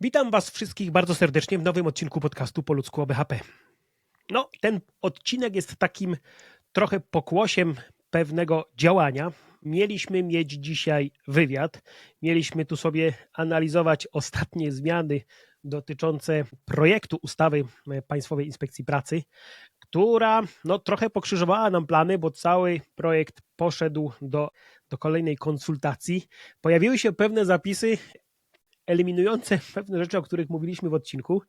Witam Was wszystkich bardzo serdecznie w nowym odcinku podcastu po ludzku o BHP. No, ten odcinek jest takim trochę pokłosiem pewnego działania. Mieliśmy mieć dzisiaj wywiad, mieliśmy tu sobie analizować ostatnie zmiany dotyczące projektu ustawy Państwowej Inspekcji Pracy, która no, trochę pokrzyżowała nam plany, bo cały projekt poszedł do, do kolejnej konsultacji. Pojawiły się pewne zapisy eliminujące pewne rzeczy, o których mówiliśmy w odcinku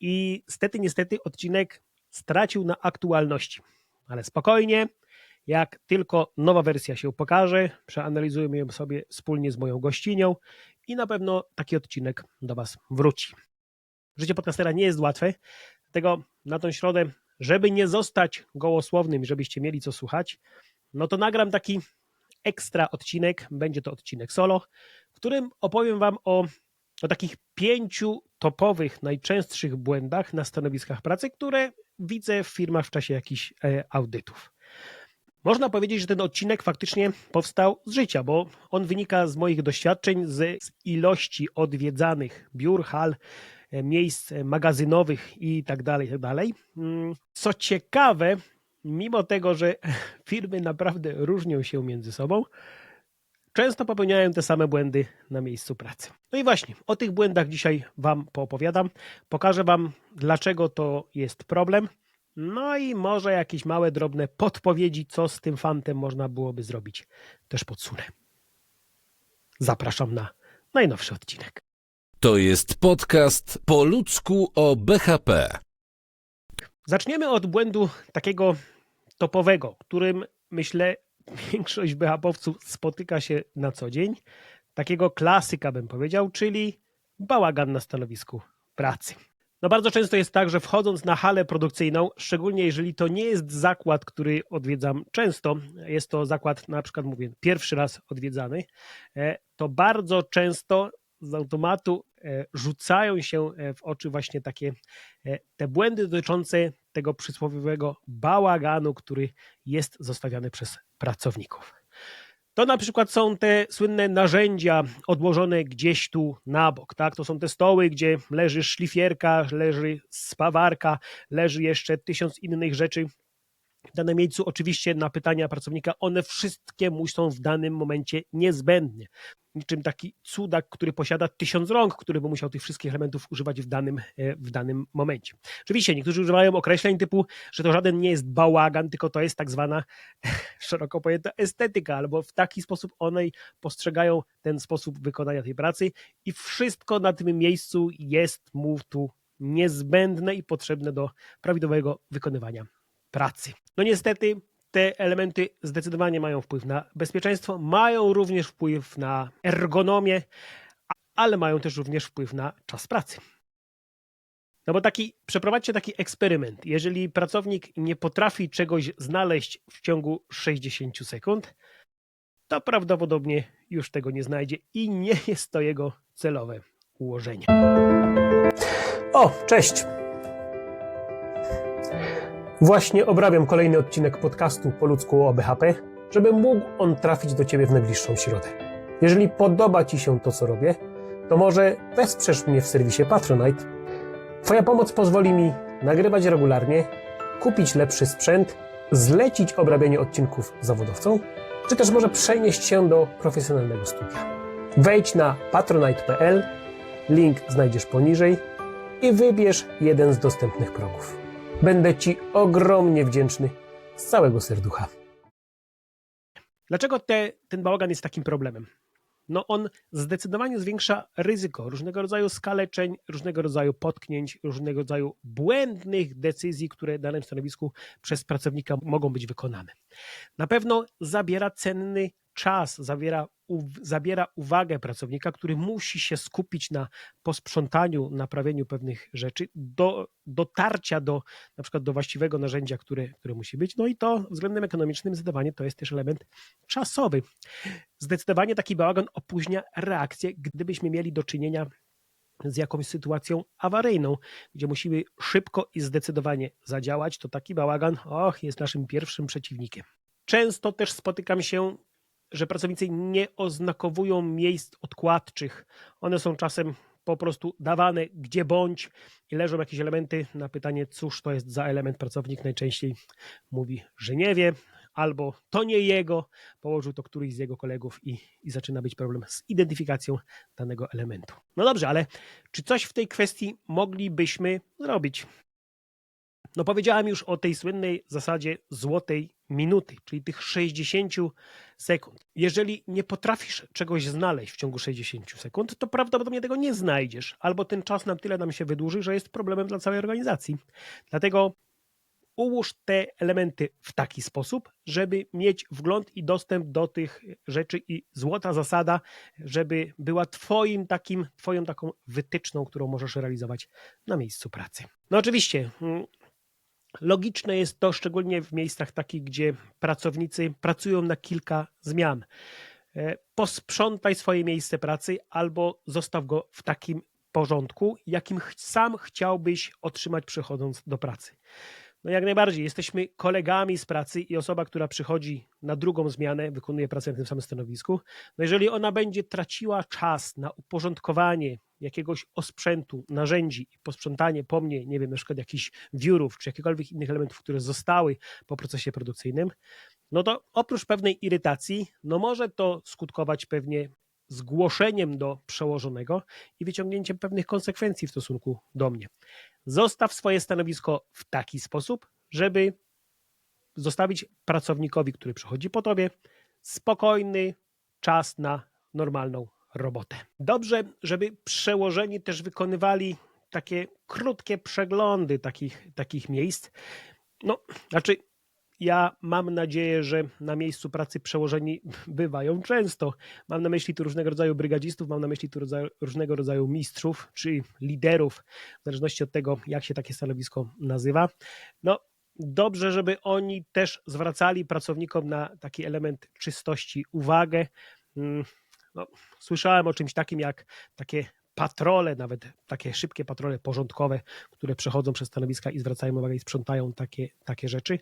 i stety, niestety odcinek stracił na aktualności. Ale spokojnie, jak tylko nowa wersja się pokaże, przeanalizujemy ją sobie wspólnie z moją gościnią i na pewno taki odcinek do Was wróci. Życie podcastera nie jest łatwe, dlatego na tą środę, żeby nie zostać gołosłownym, żebyście mieli co słuchać, no to nagram taki ekstra odcinek, będzie to odcinek solo, w którym opowiem Wam o o takich pięciu topowych, najczęstszych błędach na stanowiskach pracy, które widzę w firmach w czasie jakichś e, audytów. Można powiedzieć, że ten odcinek faktycznie powstał z życia, bo on wynika z moich doświadczeń, z, ilości odwiedzanych biur, hal, e, miejsc magazynowych i tak dalej, tak dalej. Mm, Co ciekawe, mimo tego, że firmy naprawdę różnią się między sobą, często popełniają te same błędy na miejscu pracy. No i właśnie, o tych błędach dzisiaj Wam poopowiadam. Pokażę Wam, dlaczego to jest problem. No i może jakieś małe, drobne podpowiedzi, co z tym fantem można byłoby zrobić, też podsunę. Zapraszam na najnowszy odcinek. To jest podcast po ludzku o BHP. Zaczniemy od błędu takiego topowego, którym myślę większość BHP-owców spotyka się na co dzień. Takiego klasyka bym powiedział, czyli bałagan na stanowisku pracy. No bardzo często jest tak, że wchodząc na halę produkcyjną, szczególnie jeżeli to nie jest zakład, który odwiedzam często, jest to zakład na przykład mówię pierwszy raz odwiedzany, e, to bardzo często z automatu e, rzucają się e, w oczy właśnie takie te błędy dotyczące tego przysłowiowego bałaganu, który jest zostawiany przez pracowników. To na przykład są te słynne narzędzia odłożone gdzieś tu na bok. Tak? To są te stoły, gdzie leży szlifierka, leży spawarka, leży jeszcze tysiąc innych rzeczy. W danym miejscu, oczywiście, na pytania pracownika, one wszystkie muszą w danym momencie niezbędnie. Niczym taki cudak, który posiada tysiąc rąk, który by musiał tych wszystkich elementów używać w danym, e, w danym momencie. Oczywiście, niektórzy używają określeń typu, że to żaden nie jest bałagan, tylko to jest tak zwana szeroko pojęta estetyka, albo w taki sposób one postrzegają ten sposób wykonania tej pracy i wszystko na tym miejscu jest mu tu niezbędne i potrzebne do prawidłowego wykonywania pracy. No niestety te elementy zdecydowanie mają wpływ na bezpieczeństwo, mają również wpływ na ergonomię, ale mają też również wpływ na czas pracy. No bo taki, przeprowadźcie taki eksperyment. Jeżeli pracownik nie potrafi czegoś znaleźć w ciągu 60 sekund, to prawdopodobnie już tego nie znajdzie i nie jest to jego celowe ułożenie. O, cześć! Właśnie obrabiam kolejny odcinek podcastu po ludzku o BHP, żeby mógł on trafić do Ciebie w najbliższą środę. Jeżeli podoba Ci się to, co robię, to może wesprzesz mnie w serwisie Patronite. Twoja pomoc pozwoli mi nagrywać regularnie, kupić lepszy sprzęt, zlecić obrabianie odcinków zawodowcom, czy też może przenieść się do profesjonalnego studia. Wejdź na patronite.pl, link znajdziesz poniżej i wybierz jeden z dostępnych progów. Będę Ci ogromnie wdzięczny z całego serducha. Dlaczego te, ten bałagan jest takim problemem? No on zdecydowanie zwiększa ryzyko różnego rodzaju skaleczeń, różnego rodzaju potknięć, różnego rodzaju błędnych decyzji, które w danym stanowisku przez pracownika mogą być wykonane. Na pewno zabiera cenny czas, zabiera, u, zabiera uwagę pracownika, który musi się skupić na posprzątaniu, naprawieniu pewnych rzeczy, do dotarcia do na przykład do właściwego narzędzia, które, które musi być. No i to względem ekonomicznym zdecydowanie to jest też element czasowy. Zdecydowanie taki bałagan opóźnia reakcję, gdybyśmy mieli do czynienia z jakąś sytuacją awaryjną, gdzie musimy szybko i zdecydowanie zadziałać, to taki bałagan, och, jest naszym pierwszym przeciwnikiem. Często też spotykam się że pracownicy nie oznakowują miejsc odkładczych. One są czasem po prostu dawane gdzie bądź i leżą jakieś elementy. Na pytanie, cóż to jest za element, pracownik najczęściej mówi, że nie wie, albo to nie jego, położył to któryś z jego kolegów i, i zaczyna być problem z identyfikacją danego elementu. No dobrze, ale czy coś w tej kwestii moglibyśmy zrobić? No powiedziałem już o tej słynnej zasadzie złotej minuty, czyli tych 60 sekund. Jeżeli nie potrafisz czegoś znaleźć w ciągu 60 sekund, to prawdopodobnie tego nie znajdziesz, albo ten czas nam tyle nam się wydłuży, że jest problemem dla całej organizacji. Dlatego ułóż te elementy w taki sposób, żeby mieć wgląd i dostęp do tych rzeczy i złota zasada, żeby była twoim takim, twoją taką wytyczną, którą możesz realizować na miejscu pracy. No oczywiście, mm, logiczne jest to szczególnie w miejscach takich, gdzie pracownicy pracują na kilka zmian. E, Posprzątaj swoje miejsce pracy albo zostaw go w takim porządku, jakim sam chciałbyś otrzymać przychodząc do pracy. No jak najbardziej, jesteśmy kolegami z pracy i osoba, która przychodzi na drugą zmianę, wykonuje pracę na tym samym stanowisku, no jeżeli ona będzie traciła czas na uporządkowanie jakiegoś osprzętu, narzędzi i posprzątanie po mnie, nie wiem, na przykład jakichś wiórów czy jakichkolwiek innych elementów, które zostały po procesie produkcyjnym, no to oprócz pewnej irytacji, no może to skutkować pewnie zgłoszeniem do przełożonego i wyciągnięciem pewnych konsekwencji w stosunku do mnie. Zostaw swoje stanowisko w taki sposób, żeby zostawić pracownikowi, który przychodzi po tobie, spokojny czas na normalną robotę. Dobrze, żeby przełożeni też wykonywali takie krótkie przeglądy takich, takich miejsc. No, znaczy, ja mam nadzieję, że na miejscu pracy przełożeni bywają często. Mam na myśli tu różnego rodzaju brygadzistów, mam na myśli tu rodzaju, różnego rodzaju mistrzów czy liderów, w zależności od tego, jak się takie stanowisko nazywa. No, dobrze, żeby oni też zwracali pracownikom na taki element czystości uwagę. No, słyszałem o czymś takim jak takie patrole, nawet takie szybkie patrole porządkowe, które przechodzą przez stanowiska i zwracają uwagę i sprzątają takie, takie rzeczy.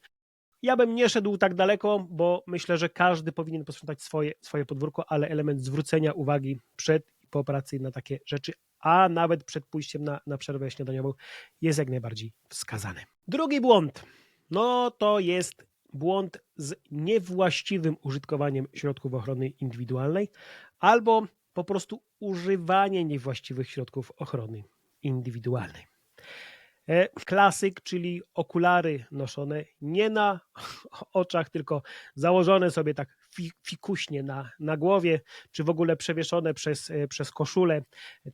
Ja bym nie szedł tak daleko, bo myślę, że każdy powinien posprzątać swoje, swoje podwórko, ale element zwrócenia uwagi przed i po pracy na takie rzeczy, a nawet przed pójściem na, na przerwę śniadaniową jest jak najbardziej wskazany. Drugi błąd, no to jest błąd z niewłaściwym użytkowaniem środków ochrony indywidualnej albo po prostu używanie niewłaściwych środków ochrony indywidualnej. E, Klasyk, czyli okulary noszone nie na oczach, tylko założone sobie tak fikuśnie na, na głowie, czy w ogóle przewieszone przez, e, przez koszulę.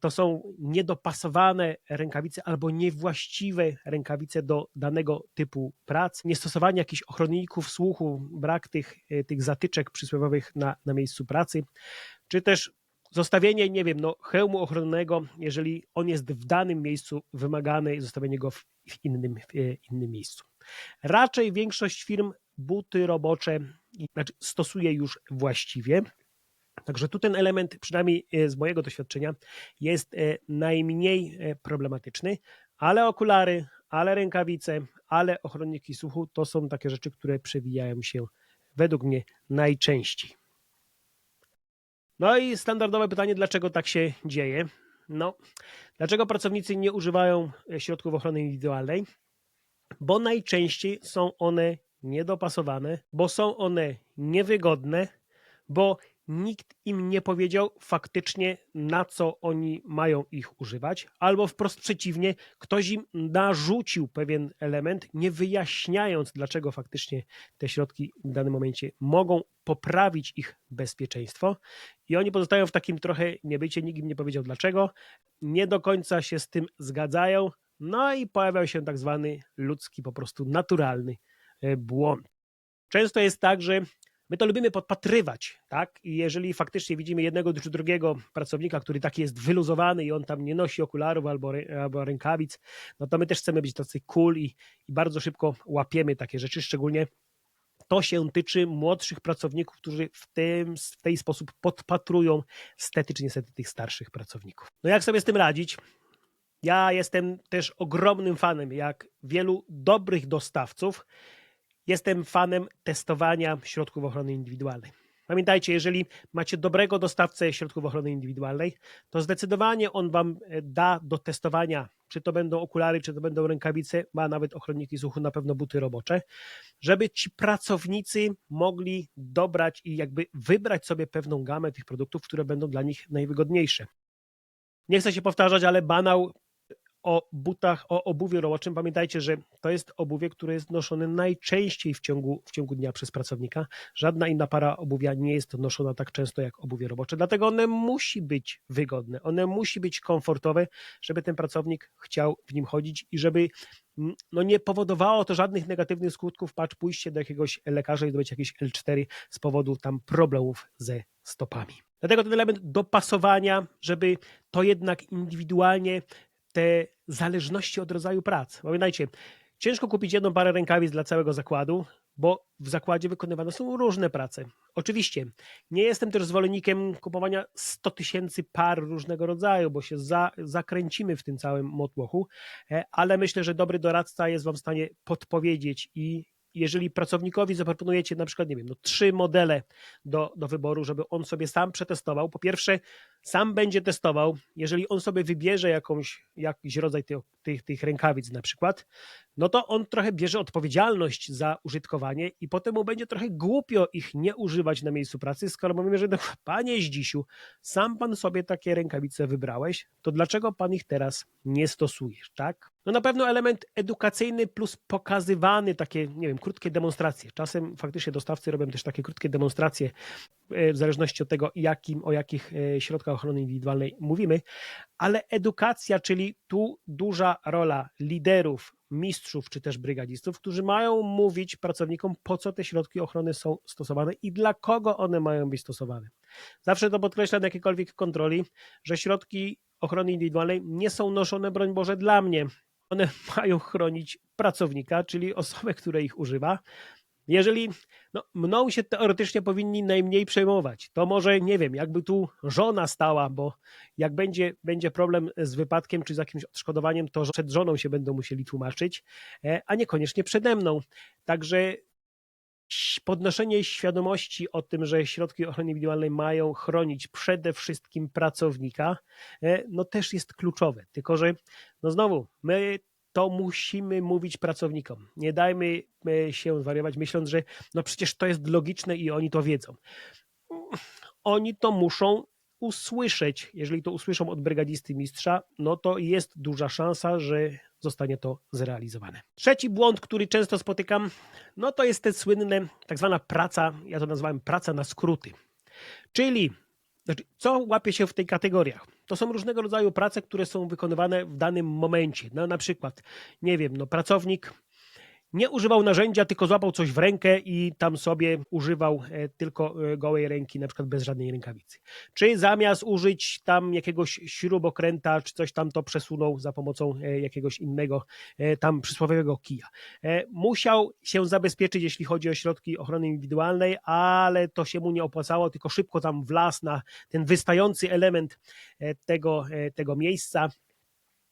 To są niedopasowane rękawice albo niewłaściwe rękawice do danego typu prac. Niestosowanie jakichś ochronników słuchu, brak tych, e, tych zatyczek przysłowiowych na, na miejscu pracy, czy też zostawienie, nie wiem, no, hełmu ochronnego, jeżeli on jest w danym miejscu wymagane, i zostawienie go w, w innym, w e, innym miejscu. Raczej większość firm buty robocze znaczy stosuje już właściwie. Także tu ten element, przynajmniej e, z mojego doświadczenia, jest e, najmniej e, problematyczny, ale okulary, ale rękawice, ale ochronniki słuchu to są takie rzeczy, które przewijają się według mnie najczęściej. No i standardowe pytanie, dlaczego tak się dzieje? No, dlaczego pracownicy nie używają środków ochrony indywidualnej? Bo najczęściej są one niedopasowane, bo są one niewygodne, bo nikt im nie powiedział faktycznie, na co oni mają ich używać, albo wprost przeciwnie, ktoś im narzucił pewien element, nie wyjaśniając, dlaczego faktycznie te środki w danym momencie mogą poprawić ich bezpieczeństwo. I oni pozostają w takim trochę niebycie, nikt im nie powiedział dlaczego, nie do końca się z tym zgadzają, no i pojawiał się tak zwany ludzki, po prostu naturalny błąd. Często jest tak, że my to lubimy podpatrywać, tak? I jeżeli faktycznie widzimy jednego czy drugiego pracownika, który taki jest wyluzowany i on tam nie nosi okularów albo, albo rękawic, no to my też chcemy być tacy cool i, i bardzo szybko łapiemy takie rzeczy, szczególnie to się tyczy młodszych pracowników, którzy w, tym, w tej sposób podpatrują stety niestety tych starszych pracowników. No jak sobie z tym radzić? Ja jestem też ogromnym fanem, jak wielu dobrych dostawców, jestem fanem testowania środków ochrony indywidualnej. Pamiętajcie, jeżeli macie dobrego dostawcę środków ochrony indywidualnej, to zdecydowanie on wam e, da do testowania, czy to będą okulary, czy to będą rękawice, ma nawet ochronniki słuchu, na pewno buty robocze, żeby ci pracownicy mogli dobrać i jakby wybrać sobie pewną gamę tych produktów, które będą dla nich najwygodniejsze. Nie chcę się powtarzać, ale banał o butach, o obuwiu roboczym. Pamiętajcie, że to jest obuwie, które jest noszone najczęściej w ciągu, w ciągu dnia przez pracownika. Żadna inna para obuwia nie jest noszona tak często jak obuwie robocze, dlatego one musi być wygodne, one musi być komfortowe, żeby ten pracownik chciał w nim chodzić i żeby mm, no nie powodowało to żadnych negatywnych skutków, patrz, pójście do jakiegoś lekarza i zdobyć jakieś L4 z powodu tam problemów ze stopami. Dlatego ten element dopasowania, żeby to jednak indywidualnie te zależności od rodzaju prac. Pamiętajcie, ciężko kupić jedną parę rękawic dla całego zakładu, bo w zakładzie wykonywane są różne prace. Oczywiście nie jestem też zwolennikiem kupowania 100 tysięcy par różnego rodzaju, bo się za, zakręcimy w tym całym motłochu, e, ale myślę, że dobry doradca jest Wam w stanie podpowiedzieć i jeżeli pracownikowi zaproponujecie na przykład, nie wiem, no, trzy modele do, do wyboru, żeby on sobie sam przetestował, po pierwsze, sam będzie testował, jeżeli on sobie wybierze jakąś, jakiś rodzaj tych, tych, tych rękawic na przykład, no to on trochę bierze odpowiedzialność za użytkowanie i potem mu będzie trochę głupio ich nie używać na miejscu pracy, skoro mówimy, że no, panie Zdzisiu, sam pan sobie takie rękawice wybrałeś, to dlaczego pan ich teraz nie stosujesz, tak? No na pewno element edukacyjny plus pokazywany, takie, nie wiem, krótkie demonstracje. Czasem faktycznie dostawcy robią też takie krótkie demonstracje, e, w zależności od tego, jakim, o jakich e, środkach ochrony indywidualnej mówimy, ale edukacja, czyli tu duża rola liderów, mistrzów czy też brygadzistów, którzy mają mówić pracownikom, po co te środki ochrony są stosowane i dla kogo one mają być stosowane. Zawsze to podkreślam na jakiejkolwiek kontroli, że środki ochrony indywidualnej nie są noszone, broń Boże, dla mnie. One mają chronić pracownika, czyli osobę, która ich używa. Jeżeli no, mną się teoretycznie powinni najmniej przejmować, to może nie wiem, jakby tu żona stała, bo jak będzie, będzie problem z wypadkiem czy z jakimś odszkodowaniem, to przed żoną się będą musieli tłumaczyć, e, a niekoniecznie przede mną. Także podnoszenie świadomości o tym, że środki ochrony indywidualnej mają chronić przede wszystkim pracownika, e, no też jest kluczowe. Tylko, że no znowu, my to musimy mówić pracownikom. Nie dajmy e, się zwariować, myśląc, że no przecież to jest logiczne i oni to wiedzą. Oni to muszą usłyszeć. Jeżeli to usłyszą od brygadzisty mistrza, no to jest duża szansa, że zostanie to zrealizowane. Trzeci błąd, który często spotykam, no to jest te słynne tak zwana praca, ja to nazwałem praca na skróty. Czyli znaczy, co łapie się w tej kategoriach? To są różnego rodzaju prace, które są wykonywane w danym momencie. No, na przykład, nie wiem, no, pracownik nie używał narzędzia, tylko złapał coś w rękę i tam sobie używał e, tylko e, gołej ręki, na przykład bez żadnej rękawicy. Czy zamiast użyć tam jakiegoś śrubokręta, czy coś tam to przesunął za pomocą e, jakiegoś innego tam przysłowiowego kija. Musiał się zabezpieczyć, jeśli chodzi o środki ochrony indywidualnej, ale to się mu nie opłacało, tylko szybko tam wlazł na ten wystający element tego, tego miejsca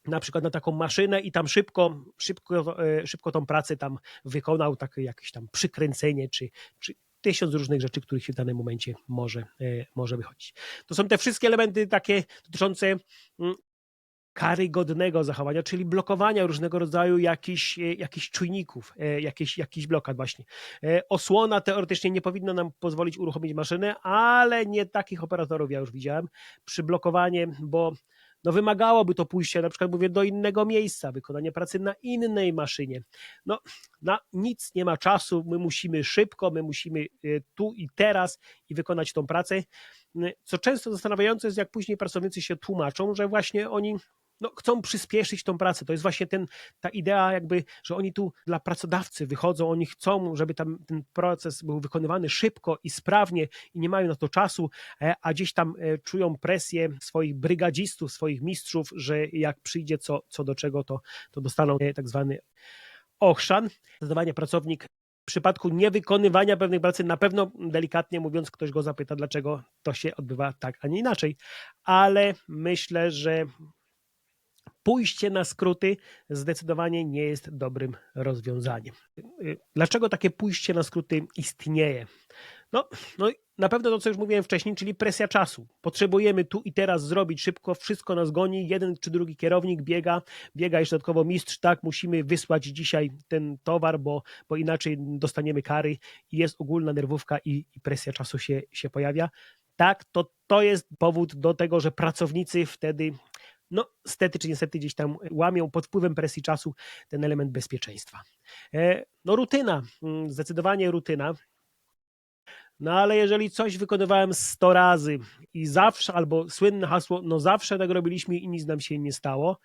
na przykład na taką maszynę i tam szybko, szybko, e, szybko tą pracę tam wykonał, takie jakieś tam przykręcenie, czy, czy tysiąc różnych rzeczy, których się w danym momencie może, e, może wychodzić. To są te wszystkie elementy takie dotyczące mm, karygodnego zachowania, czyli blokowania różnego rodzaju jakichś, e, jakichś czujników, jakiś, jakiś blokad właśnie. Osłona teoretycznie nie powinna nam pozwolić uruchomić maszynę, ale nie takich operatorów ja już widziałem. Przyblokowanie, bo no wymagałoby to pójście na przykład mówię do innego miejsca, wykonanie pracy na innej maszynie. No na nic nie ma czasu, my musimy szybko, my musimy y, tu i teraz i wykonać tą pracę. Co często zastanawiające jest, jak później pracownicy się tłumaczą, że właśnie oni no, chcą przyspieszyć tą pracę. To jest właśnie ten, ta idea, jakby, że oni tu dla pracodawcy wychodzą, oni chcą, żeby tam ten proces był wykonywany szybko i sprawnie i nie mają na to czasu, e, a gdzieś tam e, czują presję swoich brygadzistów, swoich mistrzów, że jak przyjdzie co, co do czego, to, to dostaną e, tak zwany ochrzan. Zdecydowanie pracownik w przypadku niewykonywania pewnych pracy, na pewno delikatnie mówiąc, ktoś go zapyta, dlaczego to się odbywa tak, a nie inaczej, ale myślę, że pójście na skróty zdecydowanie nie jest dobrym rozwiązaniem. Dlaczego takie pójście na skróty istnieje? No, no na pewno to, co już mówiłem wcześniej, czyli presja czasu. Potrzebujemy tu i teraz zrobić szybko, wszystko nas goni, jeden czy drugi kierownik biega, biega jeszcze dodatkowo mistrz, tak, musimy wysłać dzisiaj ten towar, bo, bo inaczej dostaniemy kary i jest ogólna nerwówka i, i presja czasu się, się pojawia. Tak, to, to jest powód do tego, że pracownicy wtedy no stety czy niestety gdzieś tam łamią pod wpływem presji czasu ten element bezpieczeństwa. E, No rutyna, mm, zdecydowanie rutyna. No ale jeżeli coś wykonywałem 100 razy i zawsze, albo słynne hasło, no zawsze tak robiliśmy i nic nam się nie stało,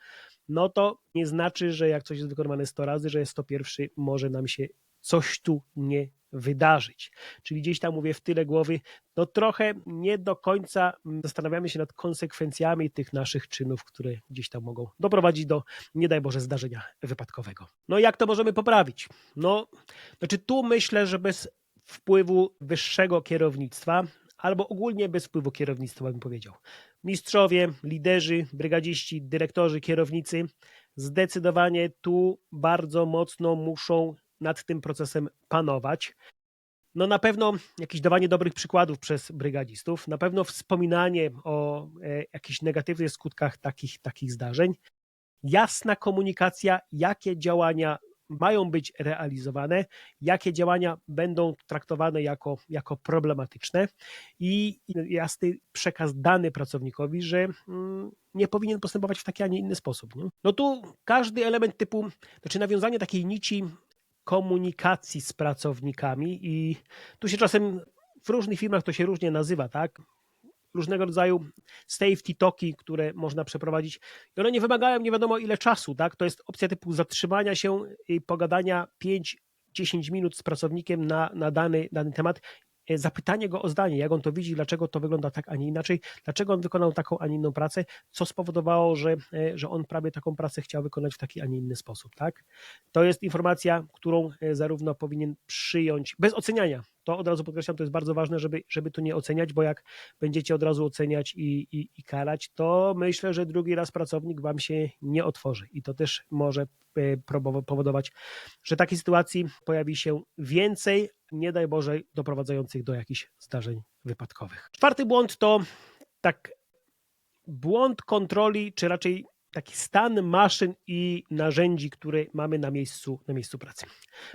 no to nie znaczy, że jak coś jest wykonywane 100 razy, że jest 101 może nam się coś tu nie wydarzyć. Czyli gdzieś tam mówię w tyle głowy, no trochę nie do końca zastanawiamy się nad konsekwencjami tych naszych czynów, które gdzieś tam mogą doprowadzić do, nie daj Boże, zdarzenia wypadkowego. No jak to możemy poprawić? No, znaczy tu myślę, że bez wpływu wyższego kierownictwa, albo ogólnie bez wpływu kierownictwa, bym powiedział. Mistrzowie, liderzy, brygadziści, dyrektorzy, kierownicy zdecydowanie tu bardzo mocno muszą nad tym procesem panować. No na pewno jakieś dawanie dobrych przykładów przez brygadzistów, na pewno wspominanie o e, jakichś negatywnych skutkach takich, takich zdarzeń, jasna komunikacja, jakie działania mają być realizowane, jakie działania będą traktowane jako, jako problematyczne i jasny przekaz dany pracownikowi, że mm, nie powinien postępować w taki, a nie inny sposób. Nie? No tu każdy element typu, znaczy nawiązanie takiej nici komunikacji z pracownikami i tu się czasem w różnych firmach to się różnie nazywa, tak? Różnego rodzaju safety talki, które można przeprowadzić i one nie wymagają nie wiadomo ile czasu, tak? To jest opcja typu zatrzymania się i pogadania 5-10 minut z pracownikiem na, na dany, dany temat zapytanie go o zdanie, jak on to widzi, dlaczego to wygląda tak, a nie inaczej, dlaczego on wykonał taką, a nie inną pracę, co spowodowało, że, e, że on prawie taką pracę chciał wykonać w taki, a nie inny sposób. Tak? To jest informacja, którą e, zarówno powinien przyjąć bez oceniania. To od razu podkreślam, to jest bardzo ważne, żeby, żeby to nie oceniać, bo jak będziecie od razu oceniać i, i, i karać, to myślę, że drugi raz pracownik wam się nie otworzy i to też może e, powodować, że takiej sytuacji pojawi się więcej, nie daj Boże, doprowadzających do jakichś zdarzeń wypadkowych. Czwarty błąd to tak błąd kontroli, czy raczej taki stan maszyn i narzędzi, które mamy na miejscu, na miejscu pracy.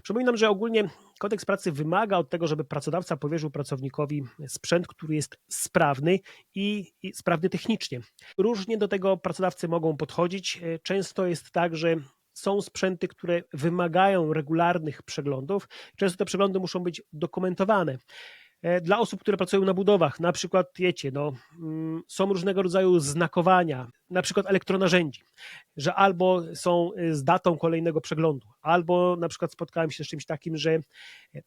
Przypominam, że ogólnie kodeks pracy wymaga od tego, żeby pracodawca powierzył pracownikowi sprzęt, który jest sprawny i, i sprawny technicznie. Różnie do tego pracodawcy mogą podchodzić. Często jest tak, że są sprzęty, które wymagają regularnych przeglądów. Często te przeglądy muszą być dokumentowane. E, Dla osób, które pracują na budowach, na przykład, wiecie, no, mm, są różnego rodzaju znakowania, na przykład elektronarzędzi, że albo są y, z datą kolejnego przeglądu, albo na przykład spotkałem się z czymś takim, że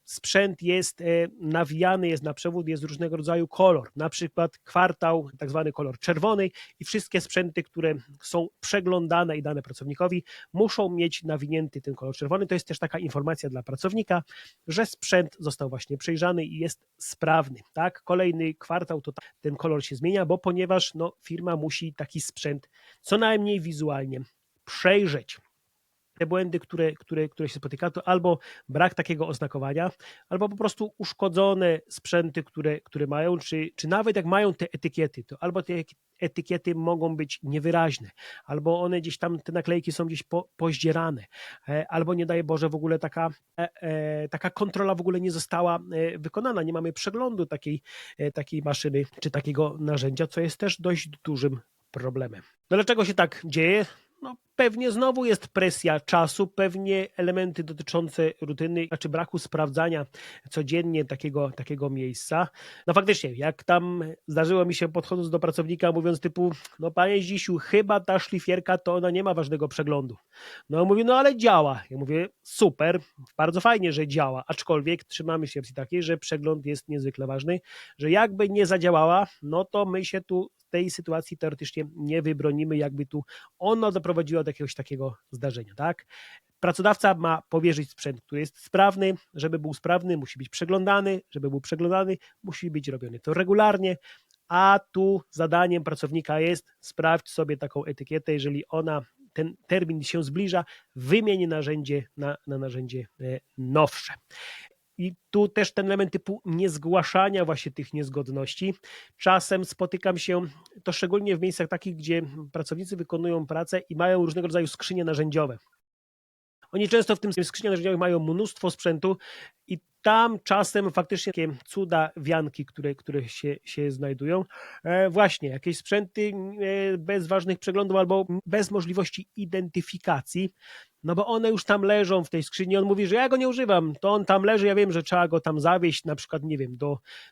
sprzęt jest e, nawijany, jest na przewód, jest różnego rodzaju kolor, na przykład kwartał, tak zwany kolor czerwony i wszystkie sprzęty, które są przeglądane i dane pracownikowi, muszą mieć nawinięty ten kolor czerwony. To jest też taka informacja dla pracownika, że sprzęt został właśnie przejrzany i jest sprawny. Tak? Kolejny kwartał to ten kolor się zmienia, bo ponieważ no, firma musi taki sprzęt co najmniej wizualnie przejrzeć. Te błędy, które, które, które się spotyka, to albo brak takiego oznakowania, albo po prostu uszkodzone sprzęty, które, które mają, czy, czy nawet jak mają te etykiety, to albo te etykiety mogą być niewyraźne, albo one gdzieś tam, te naklejki są gdzieś po, pozdzierane, e, albo nie daje Boże w ogóle taka, e, e, taka kontrola w ogóle nie została wykonana, nie mamy przeglądu takiej, takiej maszyny czy takiego narzędzia, co jest też dość dużym problemem. No dlaczego się tak dzieje? No, pewnie znowu jest presja czasu, pewnie elementy dotyczące rutyny, znaczy braku sprawdzania codziennie takiego, takiego miejsca. No faktycznie, jak tam zdarzyło mi się podchodząc do pracownika, mówiąc typu, no panie Zdzisiu, chyba ta szlifierka to ona nie ma ważnego przeglądu. No on mówi, no ale działa. Ja mówię, super, bardzo fajnie, że działa, aczkolwiek trzymamy się takiej, że przegląd jest niezwykle ważny, że jakby nie zadziałała, no to my się tu tej sytuacji teoretycznie nie wybronimy, jakby tu ona doprowadziła do jakiegoś takiego zdarzenia, tak? Pracodawca ma powierzyć sprzęt, który jest sprawny. Żeby był sprawny, musi być przeglądany. Żeby był przeglądany, musi być robiony to regularnie. A tu zadaniem pracownika jest sprawdź sobie taką etykietę, jeżeli ona, ten termin się zbliża, wymień narzędzie na, na narzędzie e, nowsze. I tu też ten element typu niezgłaszania właśnie tych niezgodności. Czasem spotykam się, to szczególnie w miejscach takich, gdzie pracownicy wykonują pracę i mają różnego rodzaju skrzynie narzędziowe. Oni często w tym skrzyniach narzędziowych mają mnóstwo sprzętu i tam czasem faktycznie takie cuda wianki, które, które się, się znajdują. E, właśnie, jakieś sprzęty e, bez ważnych przeglądów albo bez możliwości identyfikacji, no bo one już tam leżą w tej skrzyni. On mówi, że ja go nie używam, to on tam leży, ja wiem, że trzeba go tam zawieźć, na przykład, nie wiem, do,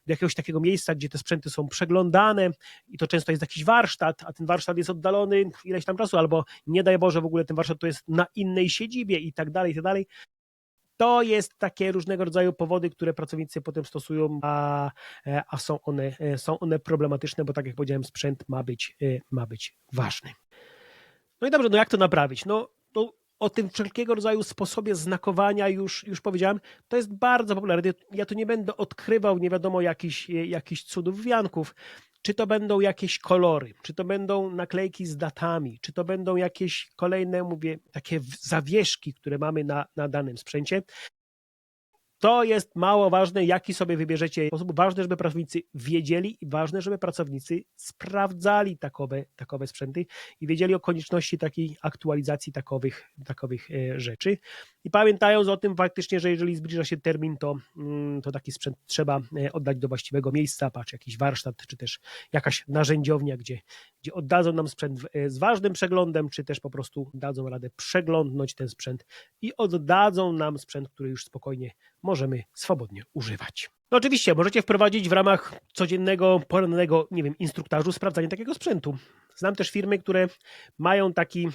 do jakiegoś takiego miejsca, gdzie te sprzęty są przeglądane i to często jest jakiś warsztat, a ten warsztat jest oddalony ileś tam czasu, albo nie daj Boże, w ogóle ten warsztat to jest na innej siedzibie i tak dalej, i tak dalej. To jest takie różnego rodzaju powody, które pracownicy potem stosują, a, a są, one, są one problematyczne, bo tak jak powiedziałem, sprzęt ma być, ma być ważny. No i dobrze, no jak to naprawić? No, no o tym wszelkiego rodzaju sposobie znakowania już, już powiedziałem, to jest bardzo popularne. Ja tu nie będę odkrywał nie wiadomo jakichś, jakichś cudów wianków. Czy to będą jakieś kolory, czy to będą naklejki z datami, czy to będą jakieś kolejne, mówię, takie zawieszki, które mamy na, na danym sprzęcie. To jest mało ważne, jaki sobie wybierzecie sposób. Ważne, żeby pracownicy wiedzieli i ważne, żeby pracownicy sprawdzali takowe, takowe sprzęty i wiedzieli o konieczności takiej aktualizacji takowych, takowych e, rzeczy. I pamiętając o tym faktycznie, że jeżeli zbliża się termin, to, mm, to taki sprzęt trzeba e, oddać do właściwego miejsca, patrz, jakiś warsztat, czy też jakaś narzędziownia, gdzie, gdzie oddadzą nam sprzęt e, z ważnym przeglądem, czy też po prostu dadzą radę przeglądnąć ten sprzęt i oddadzą nam sprzęt, który już spokojnie możemy swobodnie używać. No oczywiście, możecie wprowadzić w ramach codziennego, porannego, nie wiem, instruktażu sprawdzanie takiego sprzętu. Znam też firmy, które mają taki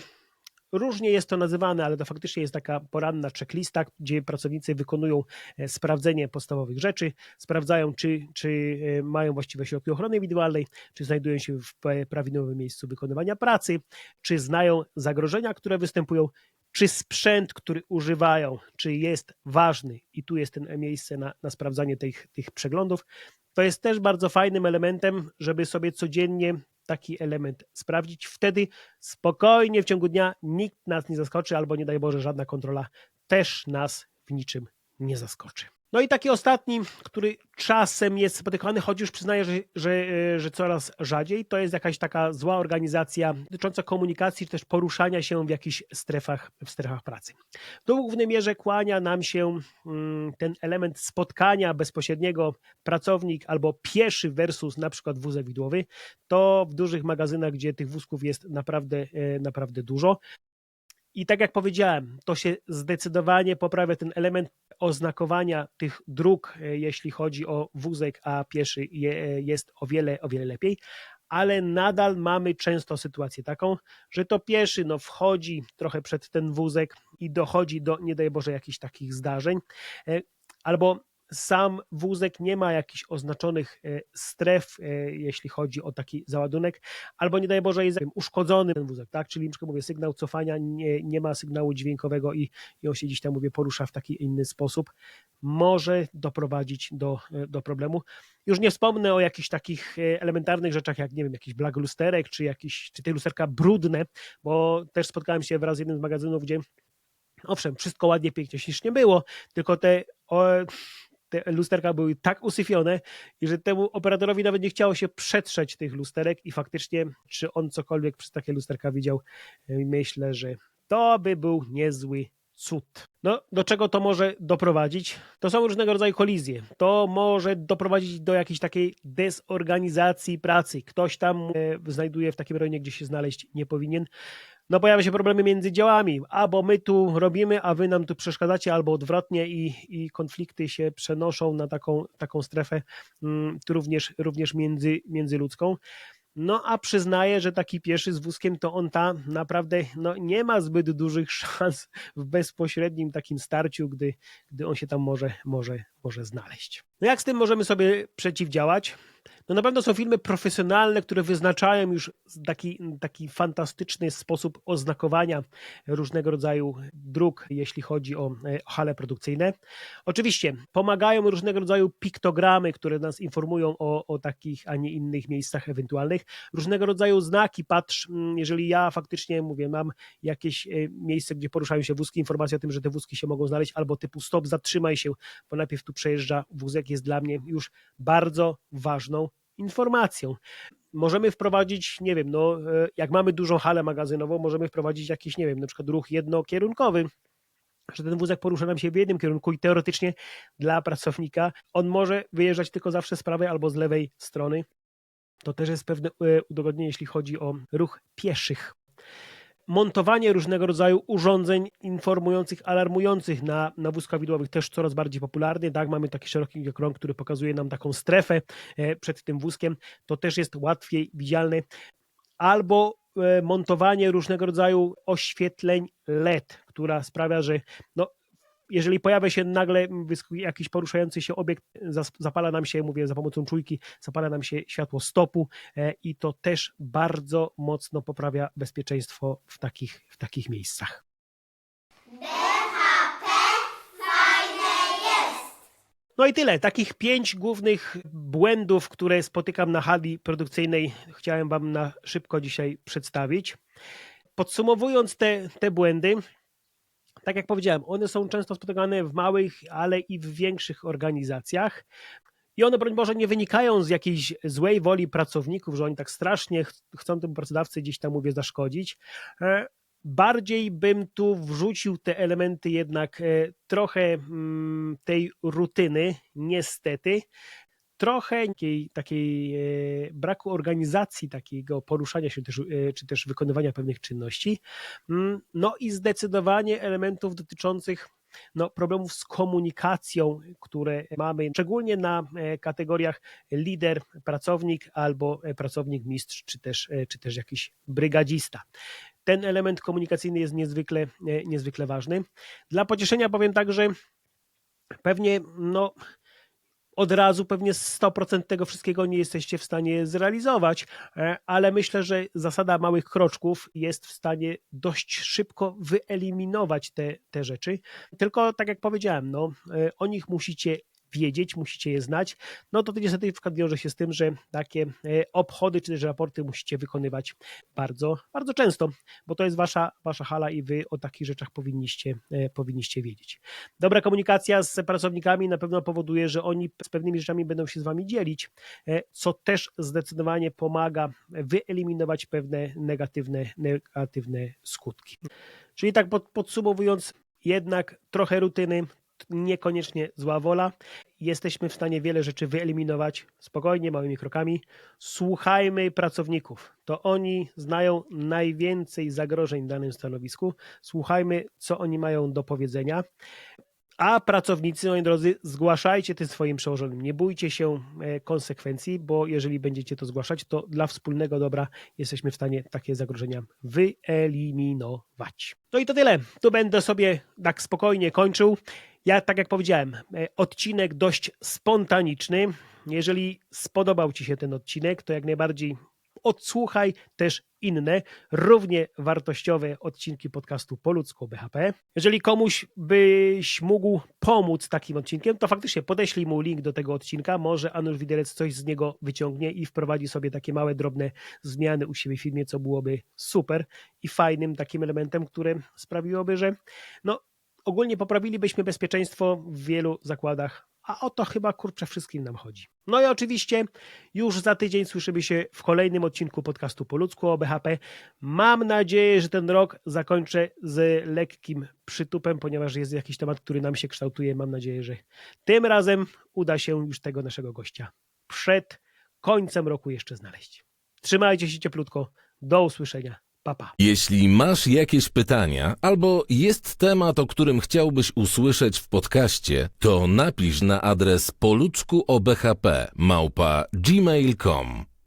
Różnie jest to nazywane, ale to faktycznie jest taka poranna checklista, gdzie pracownicy wykonują e, sprawdzenie podstawowych rzeczy, sprawdzają, czy, czy e, mają właściwe środki ochrony indywidualnej, czy znajdują się w prawidłowym miejscu wykonywania pracy, czy znają zagrożenia, które występują, czy sprzęt, który używają, czy jest ważny i tu jest ten miejsce na, na sprawdzanie tych, tych przeglądów. To jest też bardzo fajnym elementem, żeby sobie codziennie taki element sprawdzić. Wtedy spokojnie w ciągu dnia nikt nas nie zaskoczy, albo nie daj Boże, żadna kontrola też nas w niczym nie zaskoczy. No i taki ostatni, który czasem jest spotykany, choć już przyznaję, że, że, że coraz rzadziej, to jest jakaś taka zła organizacja dotycząca komunikacji, czy też poruszania się w jakichś strefach, w strefach pracy. W głównej mierze kłania nam się mm, ten element spotkania bezpośredniego pracownik albo pieszy versus na przykład wózek widłowy. To w dużych magazynach, gdzie tych wózków jest naprawdę, e, naprawdę dużo. I tak jak powiedziałem, to się zdecydowanie poprawia ten element oznakowania tych dróg, e, jeśli chodzi o wózek, a pieszy je, jest o wiele, o wiele lepiej, ale nadal mamy często sytuację taką, że to pieszy no, wchodzi trochę przed ten wózek i dochodzi do, nie daj Boże, jakichś takich zdarzeń, e, albo sam wózek nie ma jakichś oznaczonych e, stref, e, jeśli chodzi o taki załadunek, albo nie daj Boże jest uszkodzony ten wózek, tak? Czyli na mówię, sygnał cofania nie, nie ma sygnału dźwiękowego i, i on się gdzieś tam mówię, porusza w taki inny sposób, może doprowadzić do, e, do problemu. Już nie wspomnę o jakichś takich elementarnych rzeczach, jak nie wiem, jakiś blag lusterek, czy jakieś, czy te lusterka brudne, bo też spotkałem się wraz z jednym z magazynów, gdzie Owszem, wszystko ładnie, pięknie, ślicznie było, tylko te o, te lusterka były tak usyfione że temu operatorowi nawet nie chciało się przetrzeć tych lusterek i faktycznie, czy on cokolwiek przez takie lusterka widział, myślę, że to by był niezły cud. No, do czego to może doprowadzić? To są różnego rodzaju kolizje. To może doprowadzić do jakiejś takiej dezorganizacji pracy. Ktoś tam e, znajduje w takim rejonie, gdzie się znaleźć nie powinien no pojawia się problemy między działami, albo my tu robimy, a wy nam tu przeszkadzacie, albo odwrotnie i, i konflikty się przenoszą na taką, taką strefę mm, również, również między, międzyludzką. No a przyznaję, że taki pieszy z wózkiem to on ta naprawdę no, nie ma zbyt dużych szans w bezpośrednim takim starciu, gdy, gdy on się tam może, może, może znaleźć. No jak z tym możemy sobie przeciwdziałać? No na pewno są firmy profesjonalne, które wyznaczają już taki, taki fantastyczny sposób oznakowania różnego rodzaju dróg, jeśli chodzi o, e, o hale produkcyjne. Oczywiście pomagają różnego rodzaju piktogramy, które nas informują o, o takich, a nie innych miejscach ewentualnych. Różnego rodzaju znaki, patrz, mm, jeżeli ja faktycznie mówię, mam jakieś e, miejsce, gdzie poruszają się wózki, informacja o tym, że te wózki się mogą znaleźć, albo typu stop, zatrzymaj się, bo najpierw tu przejeżdża wózek, jest dla mnie już bardzo ważną informacją. Możemy wprowadzić, nie wiem, no, e, jak mamy dużą halę magazynową, możemy wprowadzić jakiś, nie wiem, na przykład ruch jednokierunkowy, że ten wózek porusza nam się w jednym kierunku i teoretycznie dla pracownika on może wyjeżdżać tylko zawsze z prawej albo z lewej strony. To też jest pewne e, udogodnienie, jeśli chodzi o ruch pieszych montowanie różnego rodzaju urządzeń informujących, alarmujących na, na wózkach widłowych też coraz bardziej popularny. Tak, mamy taki szeroki krąg, który pokazuje nam taką strefę e, przed tym wózkiem. To też jest łatwiej widzialne. Albo e, montowanie różnego rodzaju oświetleń LED, która sprawia, że no, jeżeli pojawia się nagle jakiś poruszający się obiekt, zapala nam się, mówię za pomocą czujki, zapala nam się światło stopu e, i to też bardzo mocno poprawia bezpieczeństwo w takich, w takich miejscach. No i tyle. Takich pięć głównych błędów, które spotykam na hali produkcyjnej, chciałem Wam na szybko dzisiaj przedstawić. Podsumowując te, te błędy, tak jak powiedziałem, one są często spotykane w małych, ale i w większych organizacjach. I one, broń Boże, nie wynikają z jakiejś złej woli pracowników, że oni tak strasznie ch chcą temu pracodawcy gdzieś tam, mówię, zaszkodzić. E, bardziej bym tu wrzucił te elementy jednak e, trochę mm, tej rutyny, niestety, trochę takiej, takiej e, braku organizacji, takiego poruszania się też, e, czy też wykonywania pewnych czynności. Mm, no i zdecydowanie elementów dotyczących no, problemów z komunikacją, które mamy, szczególnie na e, kategoriach lider, pracownik albo pracownik mistrz, czy też, czy też jakiś brygadzista. Ten element komunikacyjny jest niezwykle, niezwykle ważny. Dla pocieszenia powiem tak, że pewnie no, od razu pewnie 100% tego wszystkiego nie jesteście w stanie zrealizować, e, ale myślę, że zasada małych kroczków jest w stanie dość szybko wyeliminować te, te rzeczy. Tylko tak jak powiedziałem, no, e, o nich musicie wiedzieć, musicie je znać, no to niestety na przykład wiąże się z tym, że takie e, obchody czy też raporty musicie wykonywać bardzo, bardzo często, bo to jest wasza, wasza hala i wy o takich rzeczach powinniście, e, powinniście wiedzieć. Dobra komunikacja z pracownikami na pewno powoduje, że oni z pewnymi rzeczami będą się z wami dzielić, e, co też zdecydowanie pomaga wyeliminować pewne negatywne, negatywne skutki. Czyli tak podsumowując, jednak trochę rutyny, niekoniecznie zła wola. Jesteśmy w stanie wiele rzeczy wyeliminować spokojnie, małymi krokami. Słuchajmy pracowników. To oni znają najwięcej zagrożeń w danym stanowisku. Słuchajmy, co oni mają do powiedzenia. A pracownicy, moi drodzy, zgłaszajcie tym swoim przełożonym. Nie bójcie się e, konsekwencji, bo jeżeli będziecie to zgłaszać, to dla wspólnego dobra jesteśmy w stanie takie zagrożenia wyeliminować. No i to tyle. Tu będę sobie tak spokojnie kończył. Ja, tak jak powiedziałem, e, odcinek dość spontaniczny. Jeżeli spodobał Ci się ten odcinek, to jak najbardziej odsłuchaj też inne, równie wartościowe odcinki podcastu po ludzku BHP. Jeżeli komuś byś mógł pomóc takim odcinkiem, to faktycznie podeślij mu link do tego odcinka, może Anusz Widelec coś z niego wyciągnie i wprowadzi sobie takie małe, drobne zmiany u siebie w filmie, co byłoby super i fajnym takim elementem, które sprawiłoby, że no, ogólnie poprawilibyśmy bezpieczeństwo w wielu zakładach, a o to chyba kurczę wszystkim nam chodzi. No i oczywiście już za tydzień słyszymy się w kolejnym odcinku podcastu po ludzku o BHP. Mam nadzieję, że ten rok zakończę z lekkim przytupem, ponieważ jest jakiś temat, który nam się kształtuje. Mam nadzieję, że tym razem uda się już tego naszego gościa przed końcem roku jeszcze znaleźć. Trzymajcie się cieplutko. Do usłyszenia. Papa. Jeśli masz jakieś pytania albo jest temat, o którym chciałbyś usłyszeć w podcaście, to napisz na adres poluczkuobhp małpa gmail.com.